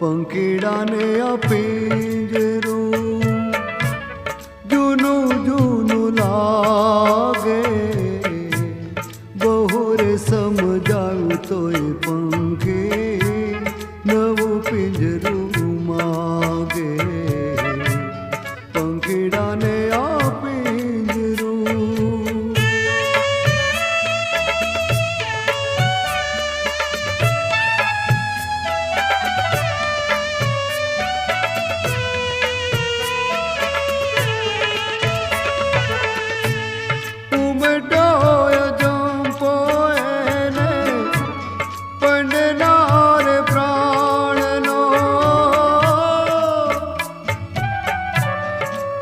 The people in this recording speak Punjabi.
ਪੰਕੀੜਾ ਨੇ ਆਪੇਂਜਰੋ ਜੁਨੂ ਜੁਨੂ ਲਾਗੇ, ਬਹੁਰ ਸਮਝਾਉ ਤੋਏ ਪੰਕੇ ਨਵ ਪਿੰਜਰੂ ਮਾਗੇ ਪੰਕੀੜਾ ਨੇ ਆ